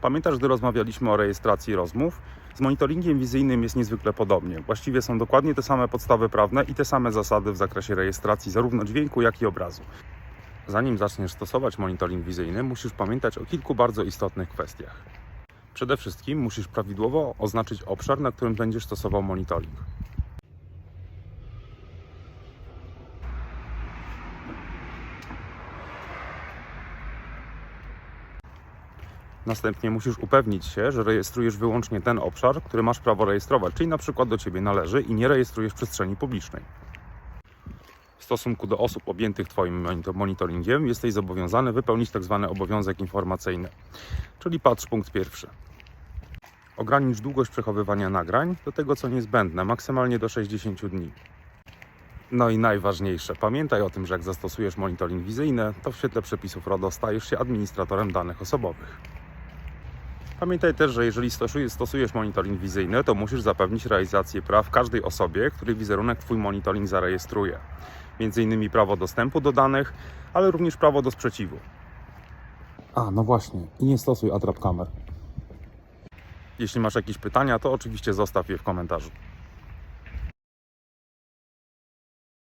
Pamiętasz, gdy rozmawialiśmy o rejestracji rozmów? Z monitoringiem wizyjnym jest niezwykle podobnie. Właściwie są dokładnie te same podstawy prawne i te same zasady w zakresie rejestracji zarówno dźwięku, jak i obrazu. Zanim zaczniesz stosować monitoring wizyjny, musisz pamiętać o kilku bardzo istotnych kwestiach. Przede wszystkim musisz prawidłowo oznaczyć obszar, na którym będziesz stosował monitoring. Następnie musisz upewnić się, że rejestrujesz wyłącznie ten obszar, który masz prawo rejestrować, czyli na przykład do Ciebie należy i nie rejestrujesz przestrzeni publicznej. W stosunku do osób objętych Twoim monito- monitoringiem jesteś zobowiązany wypełnić tzw. obowiązek informacyjny. Czyli patrz punkt pierwszy. Ogranicz długość przechowywania nagrań do tego, co niezbędne, maksymalnie do 60 dni. No i najważniejsze, pamiętaj o tym, że jak zastosujesz monitoring wizyjny, to w świetle przepisów RODO stajesz się administratorem danych osobowych. Pamiętaj też, że jeżeli stosujesz, monitoring wizyjny, to musisz zapewnić realizację praw każdej osobie, której wizerunek Twój monitoring zarejestruje. Między innymi prawo dostępu do danych, ale również prawo do sprzeciwu. A, no właśnie, i nie stosuj atrap kamer. Jeśli masz jakieś pytania, to oczywiście zostaw je w komentarzu.